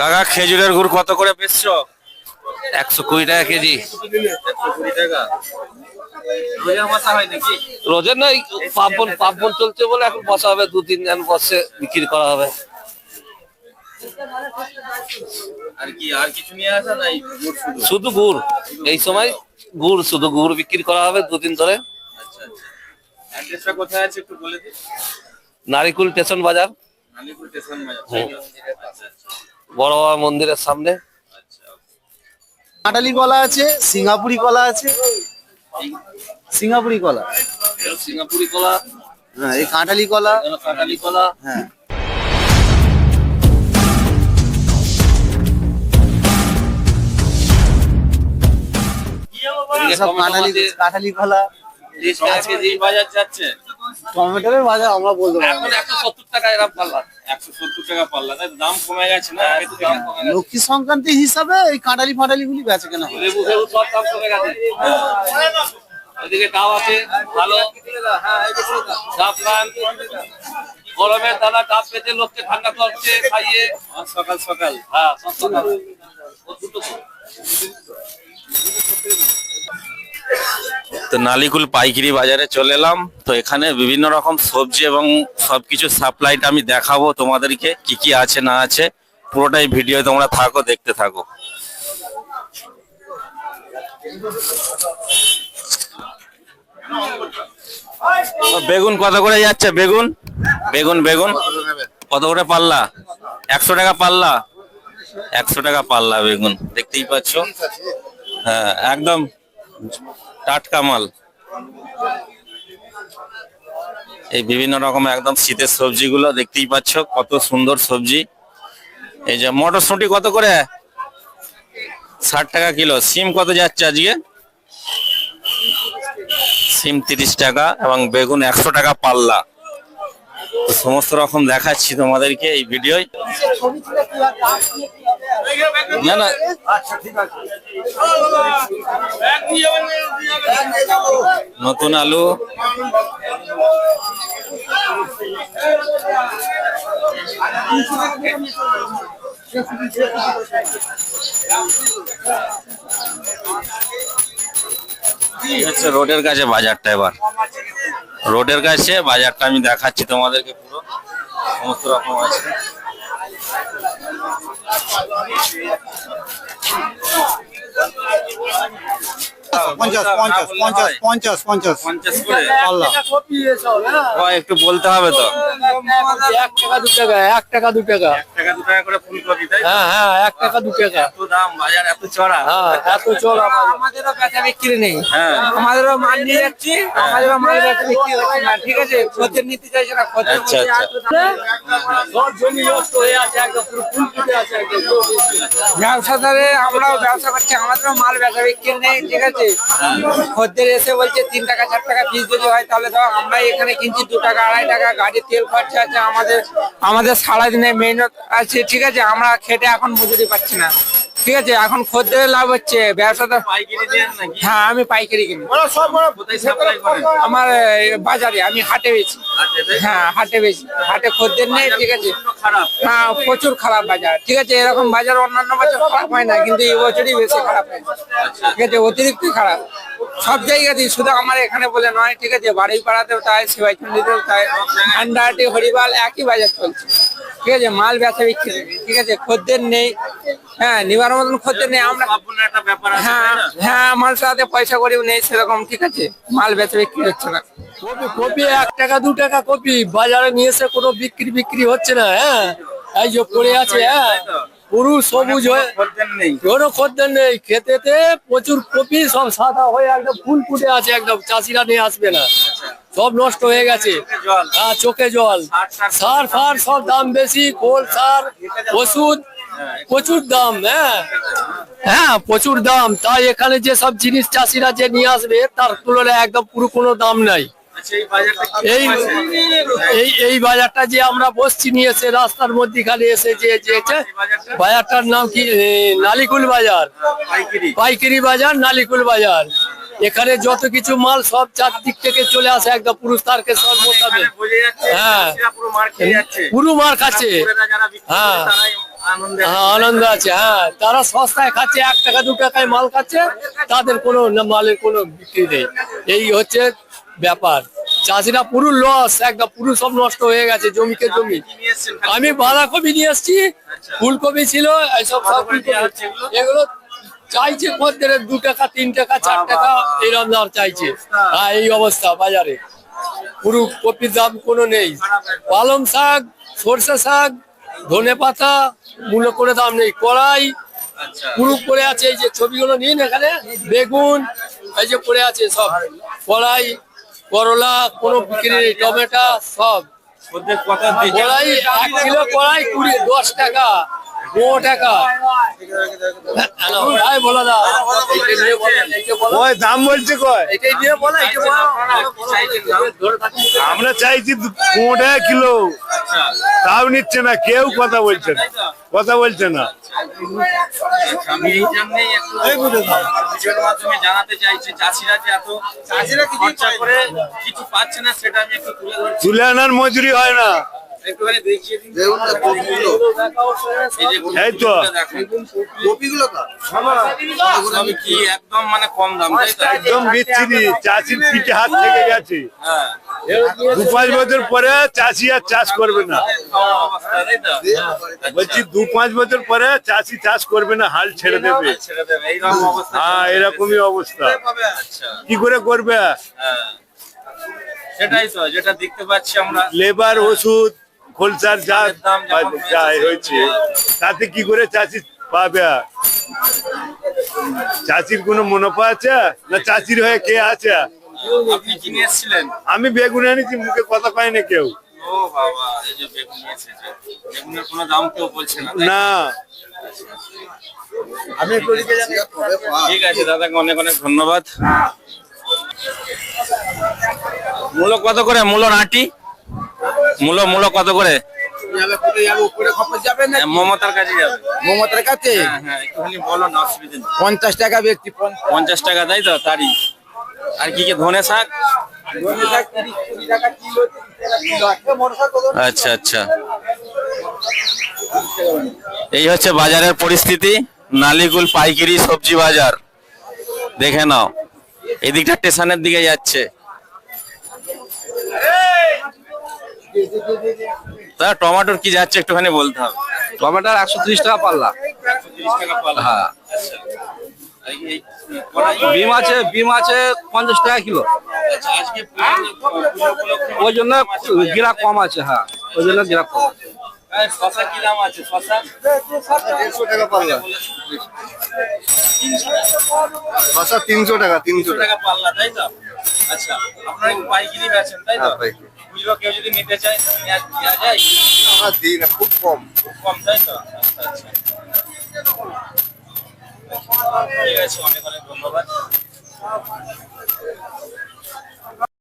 কাকা খেজুরের গুড় কত করে বেচছো? একশো কুড়ি টাকা কেজি। হয় রোজের নয় পার্বণ পার্বণ চলছে বলে এখন বসা হবে দু তিন জন বসে বিক্রি করা হবে। আর কি আর কিছু নিয়ে আসা নাই? গুড় শুধু গুড়। এই সময় গুড় শুধু গুড় বিক্রি করা হবে দুদিন ধরে। আচ্ছা আচ্ছা। কোথায় আছে একটু বলে দিন। নারিকুল স্টেশন বাজার। বড় বাবা মন্দিরের সামনে। কাঁটালি কলা আছে সিঙ্গাপুরি কলা আছে। সিঙ্গাপুরি কলা। সিঙ্গাপুরি কলা। হ্যাঁ এই কাঁটালি কলা। কাঁঠালি কলা। হ্যাঁ। সব কাঁটালি কাঁটালি কলা। আজকে যে বাজার যাচ্ছে। টমেটোর বাজার আমরা বলতে এখন। একশো সত্তর টাকা এরকম পাল্লা। একশো সত্তর টাকা পাল্লা। তাই দাম কমে গেছে না? দাম কমে গেছে। লক্ষ্মী সংক্রান্তি হিসাবে এই কাঁটালি ফাটালি গুলি বেচে কেনা হয়। লেবু ফেবু সব দাম কমে গেছে। এদিকে ডাব আছে ভালো। জাফরান গরমের দানা ডাব পেতে লোককে ঠান্ডা করছে খাইয়ে। আর সকাল সকাল। হ্যাঁ সকাল দুটো তো। নালিকুল পাইকারি বাজারে চলে এলাম। তো এখানে বিভিন্ন রকম সবজি এবং সবকিছু সাপ্লাইটা আমি দেখাবো তোমাদেরকে, কি কি আছে, না আছে। পুরোটাই ভিডিও তোমরা থাকো, দেখতে থাকো। বেগুন কত করে যাচ্ছে? বেগুন? বেগুন বেগুন। কত করে পাল্লা? একশো টাকা পাল্লা? একশো টাকা পাল্লা বেগুন, দেখতেই পাচ্ছ? হ্যাঁ একদম টাটকা মাল। এই বিভিন্ন রকম একদম শীতের সবজিগুলো দেখতেই পাচ্ছ, কত সুন্দর সবজি। এই যে মটরশুঁটি কত করে? ষাট টাকা কিলো। সিম কত যাচ্ছে আজকে? সিম তিরিশ টাকা এবং বেগুন একশো টাকা পাল্লা। সমস্ত রকম দেখাচ্ছি তোমাদেরকে এই ভিডিওয়। না না। নতুন আলু। হচ্ছে রোডের কাছে বাজারটা এবার। রোডের কাছে বাজারটা আমি দেখাচ্ছি তোমাদেরকে পুরো। সমস্ত রকম আছে। 我노래는 제. পঞ্চাশ পঞ্চাশ পঞ্চাশ পঞ্চাশ পঞ্চাশ পঞ্চাশ। করে। পাল্লা ও, একটু বলতে হবে তো। এক টাকা দু টাকা এক টাকা দু টাকা। এক টাকা দু টাকা করে ফুলকপি তাই হ্যাঁ হ্যাঁ এক টাকা দু টাকা। এত দাম বাজার এত চড়া। হ্যাঁ এত আমাদেরও বেচা বিক্রি নেই। হ্যাঁ। আমাদেরও মাল নিয়ে যাচ্ছি আমাদেরও মাল বেচা বিক্রি হচ্ছে না ঠিক আছে? খোঁজের নিতে চাইছে না খোঁজের আচ্ছা, আচ্ছা। আর জমি নষ্ট হয়ে আছে একদম পুরো ফুল ফুটে আছে একদম ব্যবসাদারে আমরাও ব্যবসা করছি আমাদেরও মাল বেচা বিক্রি নেই ঠিক আছে? খদ্দের এসে বলছে, তিন টাকা, চার টাকা পিস যদি হয় তাহলে ধর আমরা এখানে কিনছি দু টাকা, আড়াই টাকা, গাড়ির তেল খরচা আছে, আমাদের আমাদের সারাদিনে মেহনত আছে, ঠিক আছে? আমরা খেটে এখন মজুরি পাচ্ছি না। ঠিক আছে এখন খদ্দের লাভ হচ্ছে নাকি? হ্যাঁ আমি পাইকারি কিনি। আমার বাজারে আমি হাটে আচ্ছা, হ্যাঁ হাটে বেচি। হাটে খদ্দের নেই ঠিক আছে। হ্যাঁ প্রচুর খারাপ বাজার। ঠিক আছে এরকম বাজার অন্যান্য বছর খারাপ হয় না কিন্তু এই বছরই বেশি খারাপ হয়েছে। ঠিক আছে অতিরিক্ত খারাপ। সব জায়গাতেই শুধু আমার এখানে বলে নয় ঠিক আছে বাড়ি পাড়াতেও তাই শিবাইচন্ডিতেও তাই হান্ডাহাটি হরিবাল একই বাজার চলছে। ঠিক আছে মাল বেচা বিক্রি নেই, ঠিক আছে খদ্দের নেই হ্যাঁ নিবার মতন খদ্দের নেই আমরা সম্পূর্ণ একটা ব্যাপার আছে হ্যাঁ? হ্যাঁ আমার সাথে পয়সা করেও নেই সেরকম ঠিক আছে? মাল বেচা বিক্রি হচ্ছে না। কপি কপি এক টাকা দু টাকা কপি বাজারে নিয়ে এসে কোনো বিক্রি বিক্রি হচ্ছে না হ্যাঁ? এই যে পড়ে আছে হ্যাঁ? পুরো সবুজ হয়ে কোনো খদ্দের নেই খেতেতে প্রচুর কপি সব সাদা হয়ে একদম ফুল ফুটে আছে একদম চাষিরা নিয়ে আসবে না। সব নষ্ট হয়ে গেছে। হ্যাঁ চোখে জল। সার ফার সব দাম বেশি খোল সার ওষুধ প্রচুর দাম হ্যাঁ? হ্যাঁ প্রচুর দাম। তাই এখানে যে সব জিনিস চাষিরা যে নিয়ে আসবে তার তুলনায় একদম পুরো কোনো দাম নাই। আচ্ছা এই বাজারটা এই বাজারটা যে আমরা বসছি নিয়ে এসে রাস্তার মধ্যে খালি এসে যে বাজারটার নাম কি? নালিকুল বাজার। পাইকারি। বাজার নালিকুল বাজার। এখানে যত কিছু মাল সব চারদিক থেকে চলে আসে একদম পুরুষ তারকে যাচ্ছে হ্যাঁ। পুরো মার খাচ্ছে। হ্যাঁ। হ্যাঁ আনন্দ আছে হ্যাঁ। তারা সস্তায় খাচ্ছে এক টাকা দু টাকায় মাল খাচ্ছে তাদের কোনো মালের কোনো বিক্রি নেই। এই হচ্ছে ব্যাপার। চাষিরা পুরো লস একদম পুরো সব নষ্ট হয়ে গেছে জমিকে জমি? আমি বাঁধাকপি নিয়ে এসছি ফুলকপি ছিল এইসব সব? এগুলো চাইছে খদ্দের দু টাকা তিন টাকা চার টাকা এরকম দাম চাইছে। হ্যাঁ এই অবস্থা বাজারে। পুরো কপির দাম কোনো নেই। পালং শাক সর্ষে শাক ধনে পাতা মূল্য করে দাম নেই কড়াই আচ্ছা। করে আছে এই যে ছবিগুলো নিন এখানে বেগুন এই যে পড়ে আছে সব কড়াই করলা কোনো বিক্রি নেই টমেটো সব। কড়াই এক কিলো কড়াই কুড়ি দশ টাকা। টাকা। ভাই বলো। ওই দাম বলছে কয়। আমরা চাইছি পনেরো টাকা কিলো। তাও নিচ্ছে না কেউ কথা বলছে না। কথা বলছে না। আমি এই জন্যই একটু ভিডিওর মাধ্যমে জানাতে চাইছি চাষিরা যে এত চাষিরা কি খরচা করে কিছু পাচ্ছে না সেটা আমি একটু তুলে আনার মজুরি হয় না। এই তো। কপিগুলো কি একদম মানে কম দাম একদম বিচ্ছিরি চাষির পিঠে হাত থেকে গেছে। হ্যাঁ। দু পাঁচ বছর পরে চাষি আর চাষ করবে না। বলছি দু পাঁচ বছর পরে চাষি চাষ করবে না হাল ছেড়ে দেবে। ছেড়ে দেবে এইরকম অবস্থা হ্যাঁ এরকমই অবস্থা। আচ্ছা। কি করে করবে? হ্যাঁ। সেটাই তো যেটা দেখতে পাচ্ছি আমরা। লেবার ওষুধ খোলসার যা যা হয়েছে তাতে কি করে চাষি পাবে? চাষির কোনো মুনাফা আছে? না চাষির হয়ে কে আছে? আমি বেগুন এনেছি মুখে কথা পাই না কেউ। ও বাবা এই যে বেগুন নিয়ে এসেছে। বেগুনের কোনো দাম কেউ বলছে না? ঠিক আছে দাদাকে অনেক অনেক ধন্যবাদ। মূলো কত করে? মূলো নাটি মূলো মূলো কত করে? হ্যাঁ, মমতার কাছে যাবে। মমতার কাছে? হ্যাঁ হ্যাঁ বলো না অসুবিধা পঞ্চাশ টাকা ব্যক্তি পঞ্চাশ। টাকা তাই তো? তারই। আর কি কি ধনে শাক? আচ্ছা আচ্ছা। এই হচ্ছে বাজারের পরিস্থিতি। নালিকুল পাইকারি সবজি বাজার। দেখে নাও। এদিকটা স্টেশনের দিকে যাচ্ছে। তা টমেটোর কি যাচ্ছে একটুখানি বলতে হবে। টমেটোর একশো ত্রিশ টাকা পাল্লা। হ্যাঁ। বিম আছে বিম আছে পঞ্চাশ টাকা কিলো। ওই জন্য গিরাক কম আছে হ্যাঁ। ওই জন্য গিরাক কম আছে। শশা কি দাম আছে শশা দেড়শো টাকা পাল্লা শশা তিনশো টাকা তিনশো টাকা। পাল্লা তাই তো আচ্ছা আপনারা পাইকারি বেচেন তাই তো? হ্যাঁ, বুঝলো কেউ যদি নিতে চায় নেওয়া যায়? দিই না খুব কম। খুব কম তাই তো? আচ্ছা আচ্ছা। ঠিক আছে অনেক অনেক ধন্যবাদ।